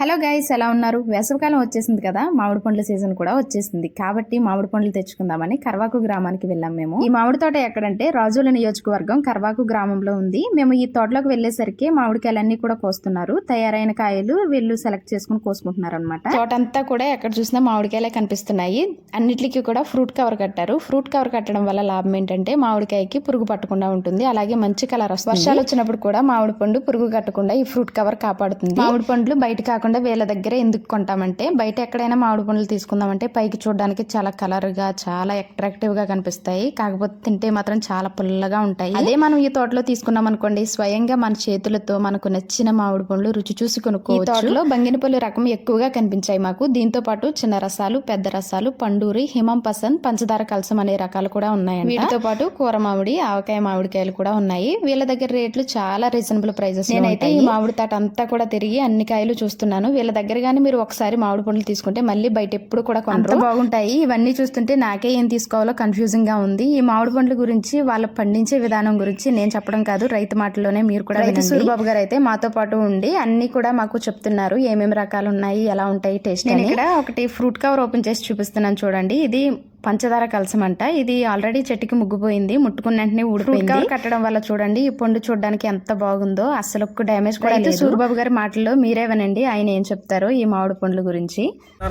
Hello guys ఎలా ఉన్నారు? వేసవికాలం వచ్చేసింది కదా మామిడి పండ్ల సీజన్ కూడా వచ్చేసింది. కాబట్టి మామిడి పండ్లు తెచ్చుకుందామని కర్వాకు గ్రామానికి వెళ్ళాం మేము. ఈ మామిడి తోట ఎక్కడంటే రాజుల నియోజకవర్గం కర్వాకు గ్రామంలో ఉంది. మేము ఈ తోటలోకి వెళ్ళేసరికి మామిడికాయలన్నీ కూడా కోస్తున్నారు. తయారైన కాయలు వీళ్ళు సెలెక్ట్ చేసుకుని కోసుకుంటున్నారు అనమాట తోట అంతా కూడా ఎక్కడ చూసినా మామిడికాయలే కనిపిస్తున్నాయి. అన్నిటికీ కూడా ఫ్రూట్ కవర్ కట్టారు. ఫ్రూట్ కవర్ కట్టడం వల్ల లాభం ఏంటంటే మామిడికాయకి పురుగు పట్టకుండా ఉంటుంది. అలాగే మంచి కలర్ వస్తుంది. వర్షాలు వచ్చినప్పుడు కూడా మామిడి పండు పురుగు కట్టకుండా ఈ ఫ్రూట్ కవర్ కాపాడుతుంది. మామిడి పండ్లు బయట కాకుండా వీళ్ళ దగ్గర ఎందుకు కొంటామంటే బయట ఎక్కడైనా మామిడి పండ్లు తీసుకుందామంటే పైకి చూడడానికి చాలా కలర్గా చాలా అట్రాక్టివ్గా కనిపిస్తాయి. కాకపోతే తింటే మాత్రం చాలా పుల్లగా ఉంటాయి. అదే మనం ఈ తోటలో తీసుకున్నాం అనుకోండి స్వయంగా మన చేతులతో మనకు నచ్చిన మామిడి పండ్లు రుచి చూసి కొనుక్కోవచ్చు. తోటలో బంగినపల్లి రకం ఎక్కువగా కనిపించాయి మాకు. దీంతో పాటు చిన్న రసాలు పెద్ద రసాలు పండూరి హిమం పసంద్ పంచదార కలసం అనే రకాలు కూడా ఉన్నాయండి వీటితో పాటు కూర మామిడి ఆవకాయ మామిడికాయలు కూడా ఉన్నాయి. వీళ్ళ దగ్గర రేట్లు చాలా రీజనబుల్ ప్రైజెస్ నేనైతే ఈ మామిడి తాట అంతా కూడా తిరిగి అన్ని కాయలు చూస్తున్నాను. వీళ్ళ దగ్గర కానీ మీరు ఒకసారి మామిడి పండ్లు తీసుకుంటే మళ్ళీ బయట ఎప్పుడు కూడా కొంత బాగుంటాయి. ఇవన్నీ చూస్తుంటే నాకే ఏం తీసుకోవాలో కన్ఫ్యూజింగ్గా ఉంది. ఈ మామిడి పండ్ల గురించి వాళ్ళ పండించే విధానం గురించి నేను చెప్పడం కాదు. రైతు మాటలోనే మీరు కూడా రైతు సూరిబాబు గారు అయితే మాతో పాటు ఉండి అన్ని కూడా మాకు చెప్తున్నారు. ఏమేమి రకాలు ఉన్నాయి ఎలా ఉంటాయి టేస్ట్ నేను ఇక్కడ ఒకటి ఫ్రూట్ కవర్ ఓపెన్ చేసి చూపిస్తున్నాను చూడండి. ఇది పంచదార కలసం అంట ఇది ఆల్రెడీ చెట్టుకి ముగ్గుపోయింది. ముట్టుకున్న వెంటనే ఊడిపోయింది. కట్టడం వల్ల చూడండి ఈ పండు చూడడానికి ఎంత బాగుందో. అసలు ఒక్క డ్యామేజ్ కూడా లేదు. సూరిబాబు గారి మాటల్లో మీరే వినండి ఆయన ఏం చెప్తారో ఈ మామిడి పండ్ల గురించి.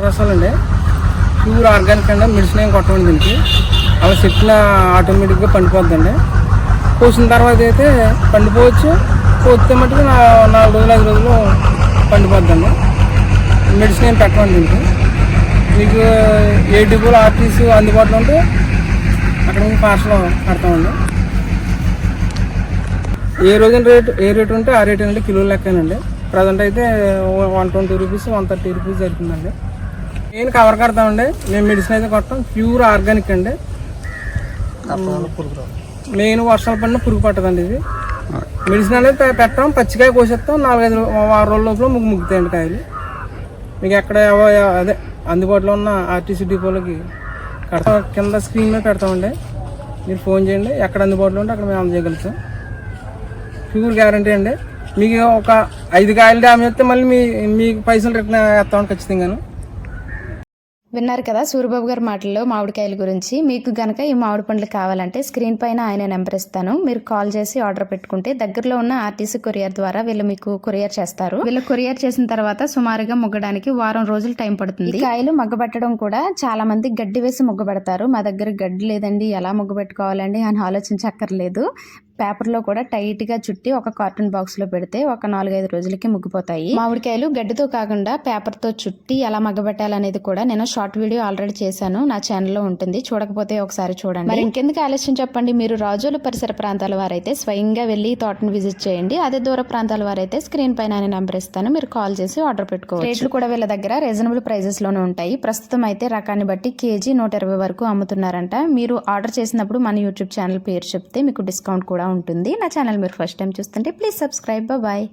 రసాలండి. ప్యూర్ ఆర్గానిక్ అండి. మెడిసిన్ ఏం కొట్టండి దీనికి. అలా చెట్ల ఆటోమేటిక్గా పండిపోద్దండి. కోసిన తర్వాత అయితే పండిపోవచ్చు. పోతే మటుకు నా నాలుగు రోజులు ఐదు రోజులు పండిపోద్దండి. మెడిసిన్ ఏం పెట్టమండి దీనికి. మీకు ఏ డిపోలు ఆర్టీసీ అందుబాటులో ఉంటే అక్కడ మీకు పార్సల్ కడతామండి. ఏ రోజున రేటు ఏ రేటు ఉంటే ఆ రేటు అండి కిలోల లెక్కనండి. ప్రజెంట్ అయితే one twenty rupees one thirty rupees జరుగుతుందండి. నేను కవర్ కడతామండి. మేము మెడిసిన్ అయితే కొట్టాం. ప్యూర్ ఆర్గానిక్ అండి. మెయిన్ వర్షాలు పడిన పురుగు పట్టదండి ఇది. మెడిసిన్ అనేది పెట్టాం పచ్చికాయ కోసేస్తాం నాలుగైదు వారం రోజుల లోపల ముగ్గు ముగ్గుతాయండి కాయలు. మీకు ఎక్కడ అదే అందుబాటులో ఉన్న ఆర్టీసీ డిపోలకి కడతాం. కింద స్క్రీన్ మీద పెడతామండి మీరు ఫోన్ చేయండి. ఎక్కడ అందుబాటులో ఉంటే అక్కడ మేము అందజేయగలుగుతాం. ప్యూర్ గ్యారంటీ అండి. మీకు ఒక ఐదు కాయలు డ్యామేజ్ వస్తే మళ్ళీ మీ మీకు పైసలు రిటర్న్ వేస్తామని ఖచ్చితంగాను. విన్నారు కదా సూరిబాబు గారి మాటల్లో మామిడికాయల గురించి. మీకు గనక ఈ మామిడి పండ్లు కావాలంటే స్క్రీన్ పైన ఆయన నెంబర్ ఇస్తాను. మీరు కాల్ చేసి ఆర్డర్ పెట్టుకుంటే దగ్గరలో ఉన్న ఆర్టీసీ కొరియర్ ద్వారా వీళ్ళు మీకు కొరియర్ చేస్తారు. వీళ్ళు కొరియర్ చేసిన తర్వాత సుమారుగా ముగ్గడానికి వారం రోజులు టైం పడుతుంది. కాయలు మగ్గబెట్టడం కూడా చాలా మంది గడ్డి వేసి ముగ్గబెడతారు. మా దగ్గర గడ్డి లేదండి ఎలా ముగ్గబెట్టుకోవాలండి అని ఆలోచించక్కర్లేదు. పేపర్లో కూడా టైట్గా చుట్టి ఒక కార్టూన్ బాక్స్లో పెడితే ఒక నాలుగైదు రోజులకి ముగ్గిపోతాయి. మామిడికాయలు గడ్డితో కాకుండా పేపర్తో చుట్టి ఎలా మగ్గబెట్టాలనేది కూడా నేను షార్ట్ వీడియో ఆల్రెడీ చేశాను. నా ఛానల్లో ఉంటుంది. చూడకపోతే ఒకసారి చూడండి. మరి ఇంకెందుకు ఆలస్యం చెప్పండి? మీరు రాజోలు పరిసర ప్రాంతాల వారైతే స్వయంగా వెళ్ళి తోటను విజిట్ చేయండి. అదే దూర ప్రాంతాల వారైతే స్క్రీన్ పైన నేను నెంబర్ ఇస్తాను. మీరు కాల్ చేసి ఆర్డర్ పెట్టుకోవచ్చు. రేట్లు కూడా వీళ్ళ దగ్గర రీజనబుల్ ప్రైజెస్లోనే ఉంటాయి. ప్రస్తుతం అయితే రకాన్ని బట్టి కేజీ నూట ఇరవై వరకు అమ్ముతున్నారంట. మీరు ఆర్డర్ చేసినప్పుడు మన యూట్యూబ్ ఛానల్ పేరు చెప్తే మీకు డిస్కౌంట్ కూడా ఉంటుంది. నా ఛానల్ మీరు ఫస్ట్ టైం చూస్తుంటే ప్లీజ్ సబ్స్క్రైబ్. బాయ్